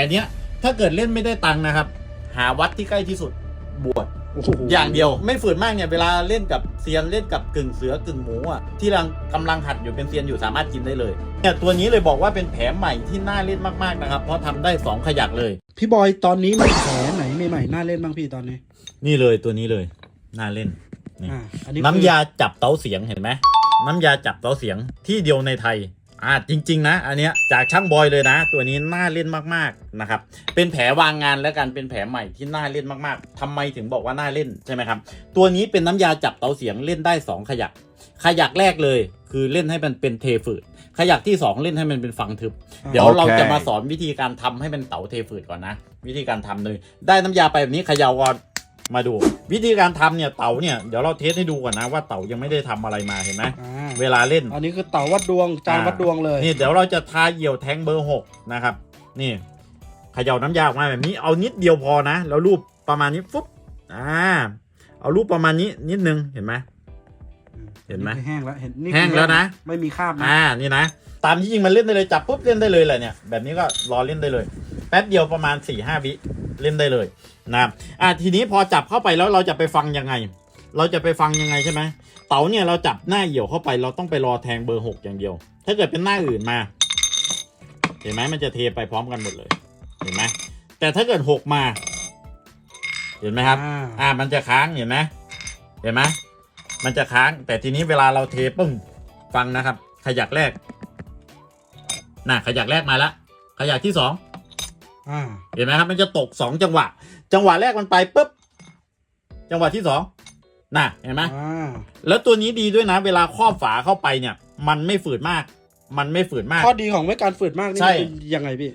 ลเนี้ย ถ้าเกิดเล่นไม่ได้ตังค์นะครับ หาวัดที่ใกล้ที่สุดบวชโอ้โหอย่างเดียว ไม่ฝืนมากเนี่ยเวลาเล่นกับเซียนเล่นกับกึ่งเสือกึ่งหมูอะที่กำลังกำลังหัดอยู่เป็นเซียนอยู่สามารถกินได้เลยเนี่ยตัวนี้เลยบอกว่าเป็นแผลใหม่ที่น่าเล่นมากๆนะครับ เพราะทำได้สองขยักเลย พี่บอยตอนนี้มีแผลไหนใหม่ๆน่าเล่นบ้างพี่ตอนนี้นี่เลยตัวนี้เลย น่าเล่นนี่ อ่าอันนี้น้ำยาจับเตาเสียงเห็นไหมน้ำยาจับเตาเสียงที่เดียวในไทย อ่าจริง ๆ นะ อันเนี้ยจากช่างบอยเลยนะ ตัวนี้น่าเล่นมากๆนะครับเป็นแผลวางงานแล้วกันเป็นแผลใหม่ที่น่าเล่นมากๆทำไมถึงบอกว่าน่าเล่นใช่ไหมครับตัวนี้เป็นน้ำยาจับเตาเสียงเล่นได้ 2 ขยัก ขยักแรกเลยคือเล่นให้มันเป็นเทฝืดขยักที่ 2 เล่นให้มันเป็นฟังทึบ เดี๋ยวเราจะมาสอนวิธีการทำให้เป็นเต๋าเทฝืดก่อนนะ วิธีการทำเลย ได้น้ำยาไปแบบนี้เขย่าก่อน มาดู วิธีการทำเนี่ยเต๋าเนี่ยเดี๋ยวเราเทสให้ดูก่อนนะว่าเต๋ายังไม่ได้ทำอะไรมาเห็นไหมอ่าเวลาเล่นอันนี้คือเต่าวัดดวงจานวัดดวงเลยนี่เดี๋ยวเราจะทาเหยี่ยวแทงเบอร์หกนะครับนี่เขย่าน้ำยาออกมาแบบนี้เอานิดเดียวพอนะ แล้วรูปประมาณนี้ฟุ๊บอ่าเอารูปประมาณนี้นิดนึงเห็นไหม เห็นไหมคือแห้งแล้วเห็นนี่แห้งแล้วนะ ไม่มีคราบนะอ่านี่นะตามที่จริงมันเล่นได้เลยจับปุ๊บเล่นได้เลยแหละเนี่ยแบบนี้ก็รอเล่นได้เลย แป๊บเดียวประมาณ4ี่ห้าวิ เล่นได้เลยนะครับอ่าทีนี้พอจับเข้าไปแล้วเราจะไปฟังยังไง เราจะไปฟังยังไงใช่ไหมเต๋าเนี่ยเราจับหน้าเหี่ยวเข้าไปเราต้องไปรอแทงเบอร์หกอย่างเดียว ถ้าเกิดเป็นหน้าอื่นมา เห็นไหมมันจะเทไปพร้อมกันหมดเลย เห็นไหมแต่ถ้าเกิดหกมา เห็นไหมครับ อ่าอ่ามันจะค้างเห็นไหมเห็นไหมมันจะค้าง แต่ทีนี้เวลาเราเทปึ้งฟังนะครับ ขยักแรกน่ะขยักแรกมาแล้วขยักที่สอง อ่าเห็นไหมครับ มันจะตกสองจังหวะ จังหวะแรกมันไปปุ๊บ จังหวะที่สองน่ะ เห็นไหมอ่าแล้วตัวนี้ดีด้วยนะ เวลาครอบฝาเข้าไปเนี่ย มันไม่ฝืดมาก มันไม่ฝืดมาก ข้อดีของไม่การฝืดมากนี่ใช่ มันเป็นยังไงพี่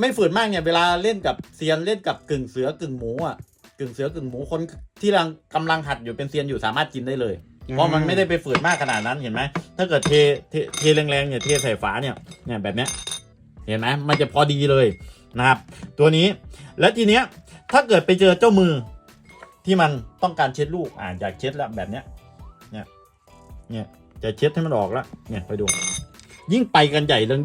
ไม่ฝืนมากเนี่ยเวลาเล่นกับเซียนเล่นกับกึ่งเสือกึ่งหมูอะกึ่งเสือกึ่งหมูคนที่กำลังกำลังหัดอยู่เป็นเซียนอยู่สามารถกินได้เลย เพราะมันไม่ได้ไปฝืนมากขนาดนั้นเห็นไหมถ้าเกิดเทเทเทแรงๆเนี่ยเทใส่ฝาเนี่ยเนี่ยแบบเนี้ยเห็นไหมมันจะพอดีเลย นะครับ ตัวนี้แล้วทีเนี้ยถ้าเกิดไปเจอเจ้ามือที่มันต้องการเช็ดลูกอ่าอยากเช็ดแล้วแบบเนี้ยเนี่ยเนี่ยจะเช็ดให้มันออกแล้วเนี่ยไปดู ยิ่งไปกันใหญ่เลย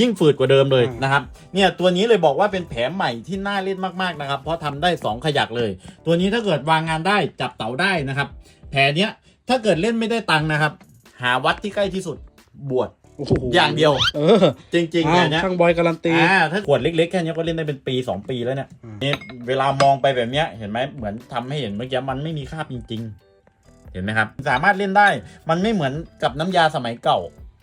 ยิ่งฝืดกว่าเดิมเลยอืมนะครับ เนี่ยตัวนี้เลยบอกว่าเป็นแผลใหม่ที่น่าเล่นมากๆนะครับ เพราะทำได้สองขยักเลย ตัวนี้ถ้าเกิดวางงานได้จับเต๋าได้นะครับ แผลเนี้ยถ้าเกิดเล่นไม่ได้ตังค์นะครับ หาวัดที่ใกล้ที่สุดบวช โอ้โหอย่างเดียว เออจริงๆอ่าเนี่ยช่างบอยการันตี อ่าถ้าขวดเล็กๆแค่เนี้ยก็เล่นได้เป็นปี 2 ปีแล้วเนี่ยอืม นี่เวลามองไปแบบเนี้ยเห็นไหมเหมือนทำให้เห็นเมื่อกี้มันไม่มีคราบจริง ๆ เห็นไหมครับ สามารถเล่นได้มันไม่เหมือนกับน้ำยาสมัยเก่า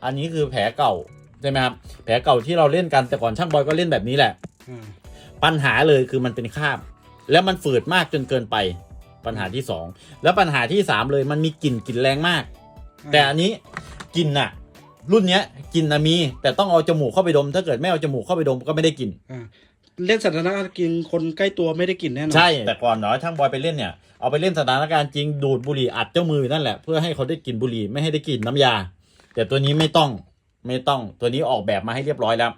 อันนี้คือแผลเก่าใช่ไหมครับแผลเก่าที่เราเล่นกันแต่ก่อนช่างบอยก็เล่นแบบนี้แหละอ่าปัญหาเลยคือมันเป็นคราบ แล้วมันฝืดมากจนเกินไป ปัญหาที่สองแล้วปัญหาที่สามเลยมันมีกลิ่นกลิ่นแรงมาก แต่อันนี้กลิ่นน่ะ รุ่นเนี้ยกลิ่นนะมี แต่ต้องเอาจมูกเข้าไปดม ถ้าเกิดไม่เอาจมูกเข้าไปดมก็ไม่ได้กลิ่น อ่าเล่นสถานการณ์กินคนใกล้ตัวไม่ได้กินแน่นอน ใช่ แต่ก่อนเนาะช่างบอยไปเล่นเนี่ย เอาไปเล่นสถานการณ์จริงดูดบุหรี่อัดเจ้ามือนั่นแหละ เพื่อให้เขาได้กลิ่นบุหรี่ไม่ให้ได้กลิ่นน้ำยา แต่ตัวนี้ไม่ต้องไม่ต้องตัวนี้ออกแบบมาให้เรียบร้อยแล้ว